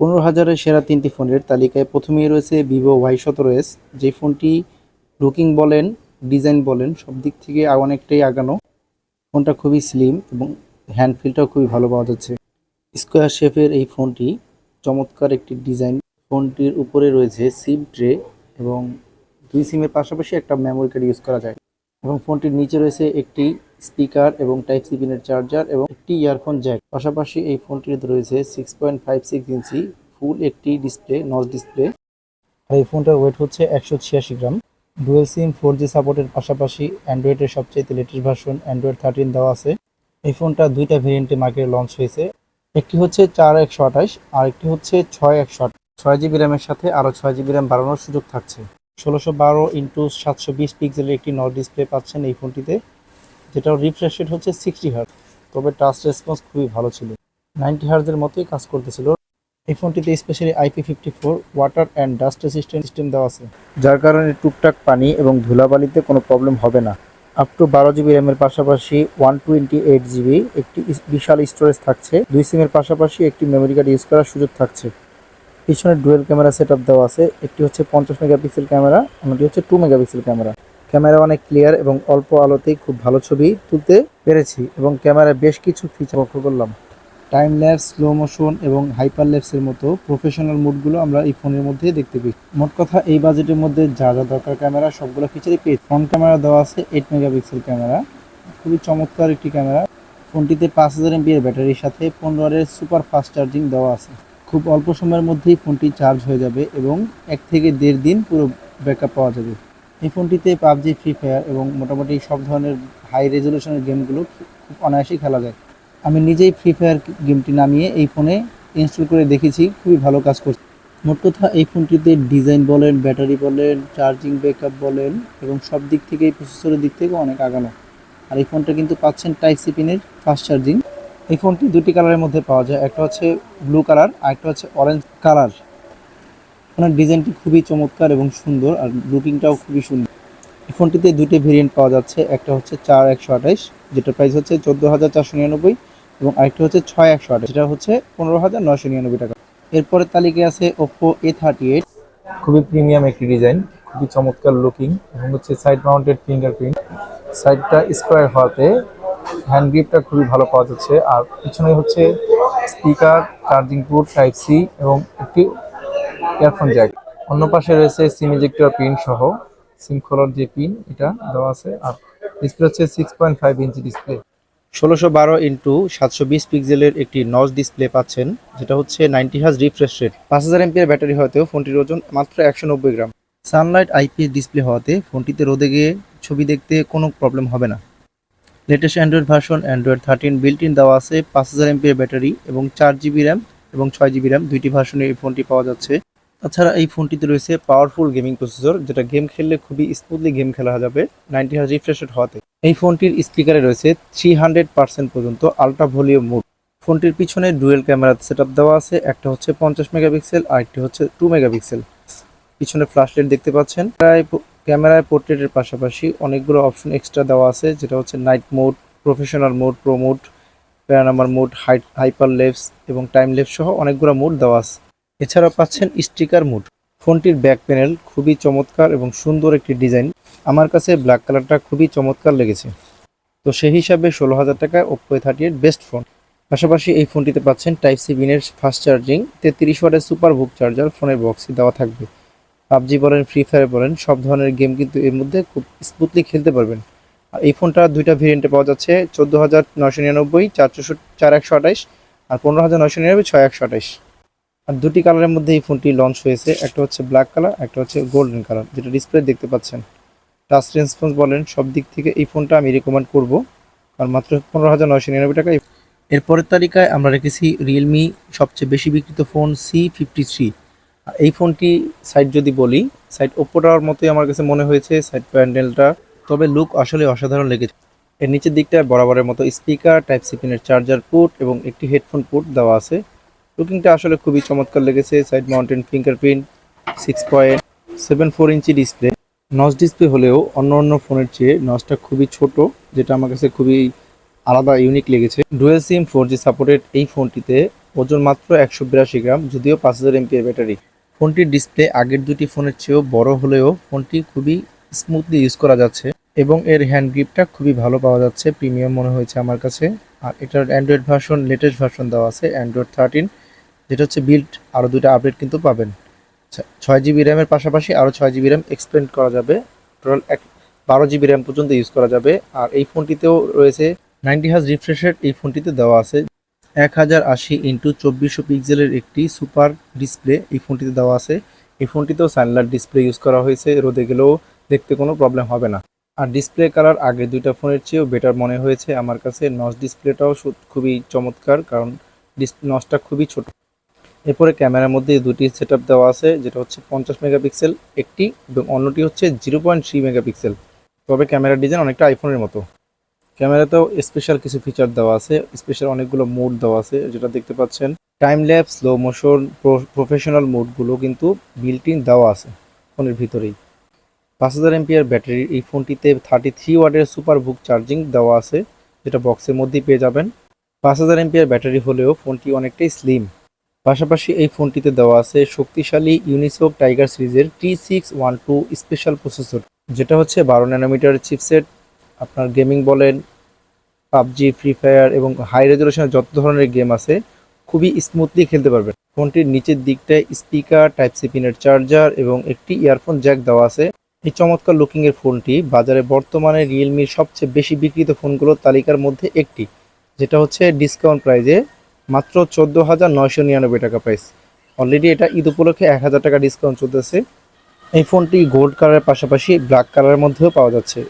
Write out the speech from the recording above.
পনেরো হাজারের সেরা তিনটি ফোনের তালিকায় প্রথমেই রয়েছে ভিভো ওয়াই সতেরো এস, যে ফোনটি লুকিং বলেন, ডিজাইন বলেন, সব দিক থেকে অনেকটাই আগানো। ফোনটা খুবই স্লিম এবং হ্যান্ডফিলটাও খুবই ভালো পাওয়া যাচ্ছে। স্কোয়ার শেপের এই ফোনটি চমৎকার একটি ডিজাইন ফোনটির উপরে রয়েছে সিম ট্রে এবং দুই সিমের পাশাপাশি একটা মেমোরি কার্ড ইউজ করা যায়। এবং ফোনটির নিচে রয়েছে একটি স্পিকার এবং টাইপ সি পিনের চার্জার এবং একটি ইয়ারফোন জ্যাক। পাশাপাশি এই ফোনটিতে রয়েছে six point five six inch full একটি ডিসপ্লে নচ ডিসপ্লে আর এই ফোনটার ওয়েট হচ্ছে একশো ছিয়াশি গ্রাম। ডুয়েল সিম ফোর জি সাপোর্টের পাশাপাশি অ্যান্ড্রয়েডের সবচেয়ে লেটেস্ট ভার্সন অ্যান্ড্রয়েড থার্টিন দেওয়া আছে। এই ফোনটা দুইটা ভেরিয়েন্টে মার্কেটে লঞ্চ হয়েছে। একটি হচ্ছে চার একশো আঠাশ আর একটি হচ্ছে ছয় একশো আঠাশ ছয় জিবি র্যামের সাথে আরও ছয় জিবি র্যাম বাড়ানোর সুযোগ থাকছে। ষোলোশো বারো ইন্টু সাতশো বিশ পিক্সেলের একটি নট ডিসপ্লে পাচ্ছেন এই ফোনটিতে। যেটার রিফ্রেশ রেট হচ্ছে সিক্সটি হার্জ তবে টাচ রেসপন্স খুবই ভালো ছিল। নাইনটি হার্জের মতোই কাজ করতেছিল। এই ফোনটিতে specially IP fifty four water and dust resistant system দেওয়া আছে। যার কারণে টুকটাক পানি এবং ধুলাবালিতে কোনো প্রবলেম হবে না। আপ টু বারো জিবি র্যামের পাশাপাশি ওয়ান টোয়েন্টি এইট জিবি একটি বিশাল স্টোরেজ থাকছে। দুই সিমের পাশাপাশি একটি মেমোরি কার্ড ইউজ করার সুযোগ থাকছে। পিছনে ডুয়েল ক্যামেরা সেট দেওয়া আছে। একটি হচ্ছে পঞ্চাশ মেগাপিক্সেল ক্যামেরা অন্যটি হচ্ছে টু মেগাপিক্সেল ক্যামেরা ক্যামেরা অনেক ক্লিয়ার এবং অল্প আলোতেই খুব ভালো ছবি তুলতে পেরেছি এবং ক্যামেরায় বেশ কিছু ফিচার লক্ষ্য করলাম। টাইম ল্যাপস স্লো মোশন এবং হাইপার ল্যাপসের মতো প্রফেশনাল মুডগুলো আমরা এই ফোনের মধ্যে দেখতে পাই। মোট কথা, এই বাজেটের মধ্যে যা যা দরকার ক্যামেরা, সবগুলো ফিচারই পেয়ে ফ্রন্ট ক্যামেরা দেওয়া আছে এইট মেগাপিক্সেল ক্যামেরা খুবই চমৎকার একটি ক্যামেরা ফোনটিতে পাঁচ হাজার এমপিএর ব্যাটারির সাথে পনেরো এর সুপার ফাস্ট চার্জিং দেওয়া আছে। খুব অল্প সময়ের মধ্যেই ফোনটি চার্জ হয়ে যাবে এবং এক থেকে দেড় দিন পুরো ব্যাকআপ পাওয়া যাবে। এই ফোনটিতে পাবজি, ফ্রি ফায়ার এবং মোটামুটি সব ধরনের হাই রেজলিউশনের গেমগুলো খুব অনায়াসেই খেলা যায়। আমি নিজেই ফ্রি ফায়ার গেমটি নামিয়ে এই ফোনে ইনস্টল করে দেখেছি, খুবই ভালো কাজ করছে। মোট কথা, এই ফোনটিতে ডিজাইন বলেন ব্যাটারি বলেন চার্জিং ব্যাকআপ বলেন এবং সব দিক থেকে প্রসেসরের দিক থেকে অনেক আগানো। আর এই ফোনটা কিন্তু পাচ্ছেন টাইপ সি পিনের ফাস্ট চার্জিং এই ফোনটি দুটি কালারের মধ্যে পাওয়া যায়, একটা হচ্ছে ব্লু কালার আর একটা হচ্ছে অরেঞ্জ কালার ফোনের ডিজাইনটি খুবই চমৎকার এবং সুন্দর আর লুকিংটাও খুবই সুন্দর। এই ফোনটিতে দুটি ভেরিয়েন্ট পাওয়া যাচ্ছে, একটা হচ্ছে চার একশো আঠাইশ যেটা প্রাইস হচ্ছে চোদ্দ হাজার চারশো নিরানব্বই এবং আরেকটা হচ্ছে ছয় একশো আঠাশ, যেটা হচ্ছে পনেরো হাজার নয়শো নিরানব্বই টাকা। এরপরে তালিকায় আছে ওপ্পো এ থার্টি এইট খুবই প্রিমিয়াম একটি ডিজাইন খুবই চমৎকার লুকিং এবং হচ্ছে সাইড মাউন্টেড ফিঙ্গারপ্রিন্ট সাইডটা স্কোয়ার হওয়াতে হ্যান্ড গ্রিপটা খুবই ভালো পাওয়া যাচ্ছে আর পিছনে হচ্ছে speaker charging port type C এবং একটি ইয়ারফোন জ্যাক। অন্য পাশে রয়েছে সিম ইজেক্টর পিন সহ। সিম খোলার যে পিন, এটা দেওয়া আছে। আর ডিসপ্লে হচ্ছে six point five inch display ষোলোশো বারো ইন্টু সাতশো বিশ পিক্সেলের একটি নচ ডিসপ্লে পাচ্ছেন, যেটা হচ্ছে নাইনটি হাজ রিফ্রেশ রেট পাঁচ হাজার এমপিয়ার ব্যাটারি হওয়াতেও ফোনটির ওজন মাত্র একশো নব্বই গ্রাম। সানলাইট আইপিএস ডিসপ্লে হওয়াতে ফোনটিতে রোদে গিয়ে ছবি দেখতে কোনো প্রবলেম হবে না। Latest Android version Android thirteen built in দেওয়া আছে। পাঁচ হাজার এমপিয়ার ব্যাটারি এবং চার জিবি র্যাম এবং ছয় জিবি র্যাম দুইটি ভার্সনে এই ফোনটি পাওয়া যাচ্ছে। তাছাড়া এই ফোনটিতে রয়েছে পাওয়ারফুল গেমিং প্রসেসর যেটা গেম খেললে খুবই স্মুথলি গেম খেলা যাবে নাইনটি হাজ রিফ্রেশ হওয়াতে। এই ফোনটির স্পিকারে রয়েছে থ্রি হান্ড্রেড পার্সেন্ট পর্যন্ত আলট্রা ভলিউম মোড ফোনটির পিছনে ডুয়েল ক্যামেরা সেট দেওয়া আছে, একটা হচ্ছে পঞ্চাশ মেগাপিক্সেল আর একটি হচ্ছে টু মেগাপিক্সেল পিছনে ফ্ল্যাশ লাইট দেখতে পাচ্ছেন। প্রায় ক্যামেরায় পোর্ট্রেটের পাশাপাশি অনেকগুলো অপশন এক্সট্রা দেওয়া আছে, যেটা হচ্ছে night mode professional mode pro mode panorama mode high hyper lapse এবং টাইম লেভস সহ অনেকগুলো মোড দেওয়া আছে। এছাড়াও পাচ্ছেন স্টিকার মুড। ফোনটির ব্যাক প্যানেল খুবই চমৎকার এবং সুন্দর একটি ডিজাইন। আমার কাছে ব্ল্যাক কালারটা খুবই চমৎকার লেগেছে। তো সেই হিসাবে ষোলো হাজার টাকায় Oppo thirty eight best phone পাশাপাশি এই ফোনটিতে পাচ্ছেন টাইপ সি বিনের ফাস্ট চার্জিং তেত্রিশ ওয়াটের সুপার বুক চার্জার ফোনের বক্সে দেওয়া থাকবে। পাবজি বলেন ফ্রি ফায়ার বলেন, সব ধরনের গেম কিন্তু এর মধ্যে খুব স্মুথলি খেলতে পারবেন। আর এই ফোনটা দুইটা ভেরিয়েন্টে পাওয়া যাচ্ছে, চোদ্দ হাজার নয়শো নিরানব্বই চার চৌষট্টি চার একশো আঠাইশ আর পনেরো হাজার নয়শো নিরানব্বই, ছয় একশো আঠাইশ আর দুটি কালারের মধ্যে এই ফোনটি লঞ্চ হয়েছে। একটা হচ্ছে ব্ল্যাক কালার একটা হচ্ছে গোল্ডেন কালার যেটা ডিসপ্লে দেখতে পাচ্ছেন। টাচ রেসপন্স বলেন, সব দিক থেকে এই ফোনটা আমি রেকমেন্ড করব। কারণ মাত্র পনেরো হাজার নয়শো নিরানব্বই টাকা এরপরের তালিকায় আমরা রেখেছি রিয়েলমি সবচেয়ে বেশি বিক্রিত ফোন সি ফিফটি থ্রি এই ফোনটি সাইড যদি বলি সাইড ওপ্পোটার মতোই আমার কাছে মনে হয়েছে সাইড প্যান্ডেলটা তবে লুক আসলে অসাধারণ লেগেছে। এর নিচের দিকটায় বরাবরের মতো স্পিকার টাইপ সি পিনের চার্জার পোর্ট এবং একটি হেডফোন পোর্ট দেওয়া আছে। লুকিংটা আসলে খুবই চমৎকার লেগেছে side mounted fingerprint six point seven four inch display notch display হলেও অন্য অন্য ফোনের চেয়ে নচটা খুবই ছোট, যেটা আমার কাছে খুবই আলাদা ইউনিক লেগেছে। Dual SIM four G supported এই ফোনটিতে ওজন মাত্র একশো বিরাশি গ্রাম, যদিও পাঁচ হাজার এমপিএর ব্যাটারি। ফোনটির ডিসপ্লে আগের দুটি ফোনের চেয়েও বড় হলেও ফোনটি খুবই স্মুথলি ইউজ করা যাচ্ছে এবং এর হ্যান্ড গ্রিপটা খুবই ভালো পাওয়া যাচ্ছে প্রিমিয়াম মনে হয়েছে আমার কাছে। আর এটার অ্যান্ড্রয়েড ভার্সন লেটেস্ট ভার্সন দেওয়া আছে অ্যান্ড্রয়েড থার্টিন যেটা হচ্ছে বিল্ড আরও দুটো আপডেট কিন্তু পাবেন। আচ্ছা, ছয় জিবি র্যামের পাশাপাশি আরও ছয় জিবি র্যাম এক্সপেন্ড করা যাবে। টোটাল এক বারো জিবি র্যাম পর্যন্ত ইউজ করা যাবে। আর এই ফোনটিতেও রয়েছে নাইনটি হাজ রিফ্রেশ রেট এই ফোনটিতে দেওয়া আছে। এক হাজার আশি ইন্টু চব্বিশশো পিক্সেলের একটি সুপার ডিসপ্লে এই ফোনটিতে দেওয়া আছে। এই ফোনটিতেও সানলাইট ডিসপ্লে ইউজ করা হয়েছে। রোদে গেলেও দেখতে কোনো প্রবলেম হবে না। আর ডিসপ্লে কালার আগের দুইটা ফোনের চেয়েও বেটার মনে হয়েছে আমার কাছে। নস ডিসপ্লেটাও খুবই চমৎকার। কারণ নসটা খুবই ছোট। এরপরে ক্যামেরার মধ্যে দুটি সেট দেওয়া আছে, যেটা হচ্ছে পঞ্চাশ মেগাপিক্সেল একটি এবং অন্যটি হচ্ছে জিরো পয়েন্ট থ্রি মেগাপিক্সেল। তবে ক্যামেরার ডিজাইন অনেকটা আইফোনের মতো। ক্যামেরাতেও স্পেশাল কিছু ফিচার দেওয়া আছে স্পেশাল অনেকগুলো মোড দেওয়া আছে, যেটা দেখতে পাচ্ছেন। Time lapse slow motion professional মোডগুলো কিন্তু বিল্ট ইন দেওয়া আছে ফোনের ভিতরেই। পাঁচ হাজার এমপিআর ব্যাটারি, এই ফোনটিতে থার্টি থ্রি ওয়াটের সুপার বুক চার্জিং দেওয়া আছে, যেটা বক্সের মধ্যেই পেয়ে যাবেন। পাঁচ হাজার এমপিআর ব্যাটারি হলেও ফোনটি অনেকটাই স্লিম পাশাপাশি এই ফোনটিতে দেওয়া আছে শক্তিশালী ইউনিসোক টাইগার সিরিজের T six one two special processor যেটা হচ্ছে বারো ন্যানোমিটার চিপসেট আপনার গেমিং বলেন, পাবজি ফ্রি ফায়ার এবং হাই রেজলিউশনের যত ধরনের গেম আছে, খুবই স্মুথলি খেলতে পারবেন। ফোনটির নিচের দিকটায় স্পিকার টাইপ সি পিনের চার্জার এবং একটি ইয়ারফোন জ্যাক দেওয়া আছে। এই চমৎকার লুকিং এর ফোনটি বাজারে বর্তমানে রিয়েলমির সবচেয়ে বেশি বিক্রিত ফোনগুলোর তালিকার মধ্যে একটি, যেটা হচ্ছে ডিসকাউন্ট প্রাইজে মাত্র চোদ্দ হাজার নয়শো নিরানব্বই টাকা প্রাইস অলরেডি এটা ঈদ উপলক্ষে এক হাজার টাকা ডিসকাউন্ট চলতেছে। এই ফোনটি গোল্ড কালারের পাশাপাশি ব্ল্যাক কালারের মধ্যেও পাওয়া যাচ্ছে।